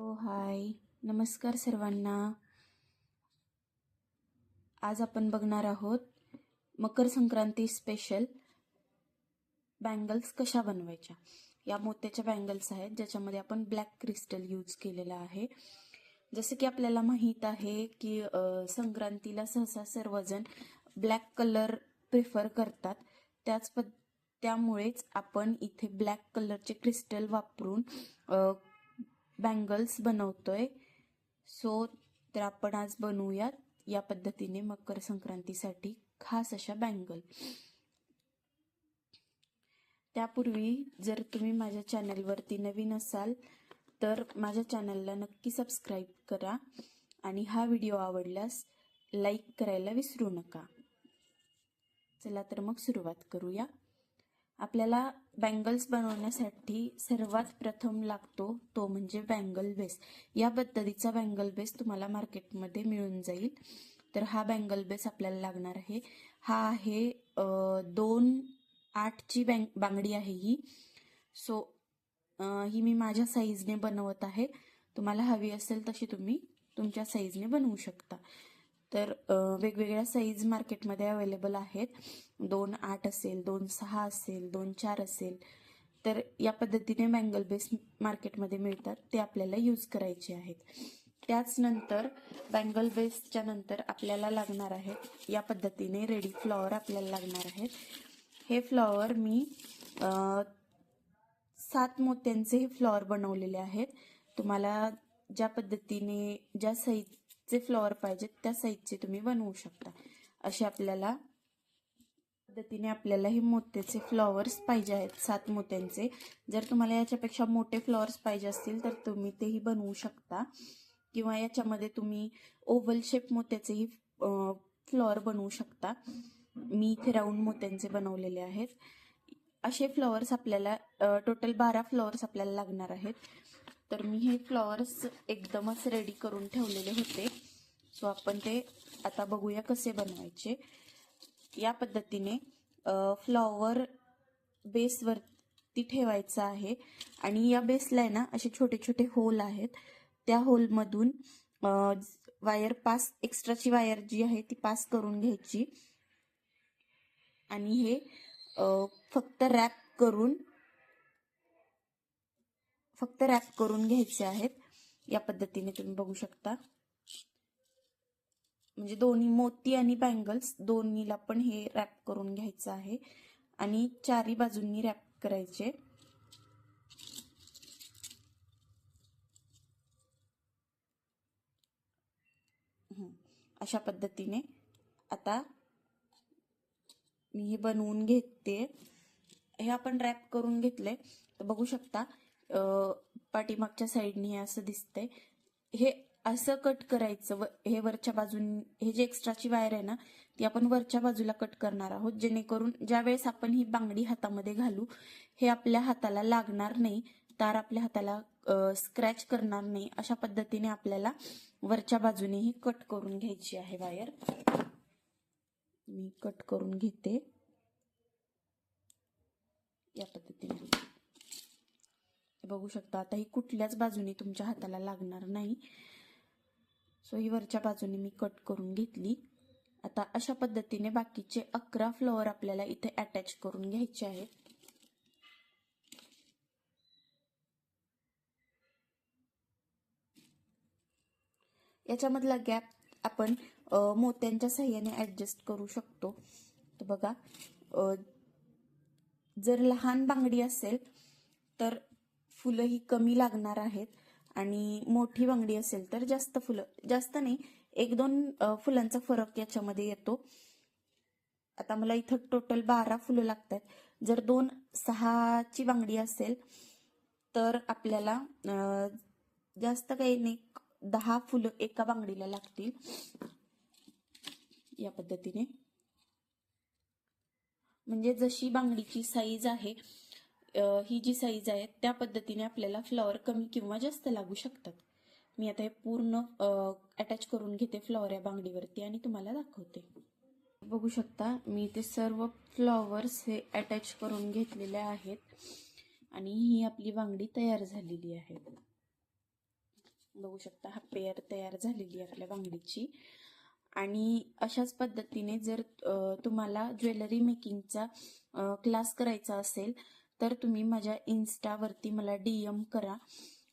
हो हाय. नमस्कार सर्वांना. आज आपण बघणार आहोत मकर संक्रांती स्पेशल बँगल्स कशा बनवायच्या? या मोत्याच्या बँगल्स आहेत ज्याच्यामध्ये आपण ब्लॅक क्रिस्टल यूज केलेला आहे. जसं की आपल्याला माहीत आहे की संक्रांतीला सहसा सर्वजण ब्लॅक कलर प्रिफर करतात. त्याच पद त्यामुळेच आपण इथे ब्लॅक कलरचे क्रिस्टल वापरून बँगल्स बनवतोय. सो तर आपण आज बनवूयात या पद्धतीने मकर संक्रांतीसाठी खास अशा बँगल त्यापूर्वी जर तुम्ही माझ्या चॅनलवरती नवीन असाल तर माझ्या चॅनलला नक्की सबस्क्राईब करा आणि हा व्हिडिओ आवडल्यास लाईक करायला विसरू नका. चला तर मग सुरुवात करूया. आपल्याला बँगल्स बनवण्यासाठी सर्वात प्रथम लागतो तो म्हणजे बँगल बेस. या पद्धतीचा बँगल बेस तुम्हाला मार्केटमध्ये मिळून जाईल. तर हा बँगल बेस आपल्याला लागणार आहे. हा आहे दोन आठची बँग बांगडी आहे ही. सो ही मी माझ्या साईजने बनवत आहे. तुम्हाला हवी असेल तशी तुम्ही तुमच्या साईजने बनवू शकता. तर वेगवेगळ्या साईज मार्केटमध्ये अवेलेबल आहेत. दोन आठ असेल दोन सहा असेल दोन चार असेल. तर या पद्धतीने बँगल बेस मार्केटमध्ये मिळतात. ते आपल्याला यूज करायचे आहेत. त्याच नंतर बँगल बेसच्या नंतर आपल्याला लागणार आहेत या पद्धतीने रेडी फ्लॉवर आपल्याला लागणार आहेत. हे फ्लॉवर मी सात मोत्यांचे हे फ्लॉवर बनवलेले आहेत. तुम्हाला ज्या पद्धतीने ज्या जे फ्लॉवर पाहिजेत त्या साईजचे तुम्ही बनवू शकता. असे आपल्याला पद्धतीने आपल्याला हे मोत्याचे फ्लॉवर्स पाहिजे आहेत सात मोत्यांचे. जर तुम्हाला याच्यापेक्षा मोठे फ्लॉवर्स पाहिजे असतील तर तुम्ही तेही बनवू शकता. किंवा याच्यामध्ये तुम्ही ओव्हल शेप मोत्याचेही फ्लॉवर बनवू शकता. मी इथे राऊंड मोत्यांचे बनवलेले आहेत. असे फ्लॉवर्स आपल्याला टोटल बारा फ्लॉवर्स आपल्याला लागणार आहेत. तर मी हे फ्लॉवर्स एकदमच रेडी करून ठेवलेले होते. सो आपण ते आता बघूया कसे बनवायचे. या पद्धतीने फ्लॉवर बेसवरती ठेवायचं आहे. आणि या बेसला आहे ना असे छोटे छोटे होल आहेत. त्या होलमधून वायर पास एक्स्ट्राची वायर जी आहे ती पास करून घ्यायची. आणि हे फक्त रॅप करून फक्त रॅप करून घ्यायचे आहेत. या पद्धतीने तुम्ही बघू शकता. म्हणजे दोन्ही मोती आणि बँगल्स दोन्हीला पण हे रॅप करून घ्यायचं आहे. आणि चारी बाजूंनी रॅप करायचे. अशा पद्धतीने. आता मी हे बनवून घेते. हे आपण रॅप करून घेतले तर बघू शकता पाठीमागच्या साईडने हे असं दिसतंय. हे असं कट करायचं व हे वरच्या बाजून हे जे एक्स्ट्राची वायर आहे ना ती आपण वरच्या बाजूला कट करणार आहोत. जेणेकरून ज्या वेळेस आपण ही बांगडी हातामध्ये घालू हे आपल्या हाताला लागणार नाही तार आपल्या हाताला स्क्रॅच करणार नाही अशा पद्धतीने आपल्याला वरच्या बाजूने ही कट करून घ्यायची आहे वायर. मी कट करून घेते. या पद्धतीने. बघू शकता. आता ही कुठल्याच बाजूने तुमच्या हाताला लागणार नाही. सो ही वरच्या बाजूने मी कट करून घेतली. आता अशा पद्धतीने बाकीचे अकरा फ्लॉवर आपल्याला इथे अटॅच करून घ्यायचे आहेत. याच्यामधला गॅप आपण मोत्यांच्या साह्याने ऍडजस्ट करू शकतो. तर बघा जर लहान बांगडी असेल तर फुलं ही कमी लागणार आहेत. आणि मोठी बांगडी असेल तर जास्त फुलं जास्त नाही एक दोन फुलांचा फरक याच्यामध्ये येतो. आता मला इथं टोटल बारा फुलं लागतात जर दोन सहाची बांगडी असेल तर आपल्याला जास्त काही नाही दहा फुलं एका बांगडीला लागतील. या पद्धतीने. म्हणजे जशी बांगडीची साईज आहे ही जी साईज आहे त्या पद्धतीने आपल्याला फ्लॉवर कमी किंवा जास्त लागू शकतात. मी आता हे पूर्ण अटॅच करून घेते फ्लॉवर या बांगडीवरती आणि तुम्हाला दाखवते. बघू शकता मी ते सर्व फ्लॉवर्स हे अटॅच करून घेतलेले आहेत आणि ही आपली बांगडी तयार झालेली आहे. बघू शकता हा पेअर तयार झालेली आहे आपल्या बांगडीची. आणि अशाच पद्धतीने जर तुम्हाला ज्वेलरी मेकिंगचा क्लास करायचा असेल तर तुम्ही माझ्या इन्स्टावरती मला डी एम करा.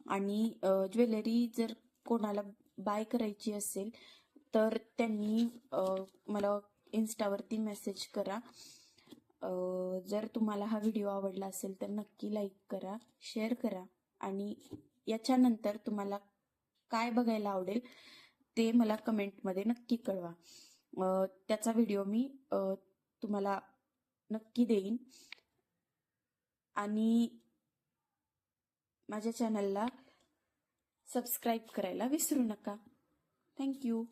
आणि ज्वेलरी जर कोणाला बाय करायची असेल तर त्यांनी मला इन्स्टावरती मेसेज करा. जर तुम्हाला हा व्हिडिओ आवडला असेल तर नक्की लाईक करा शेअर करा. आणि याच्यानंतर तुम्हाला काय बघायला आवडेल ते मला कमेंटमध्ये नक्की कळवा. त्याचा व्हिडिओ मी तुम्हाला नक्की देईन. आणि माझ्या चॅनलला सबस्क्राईब करायला विसरू नका. थँक्यू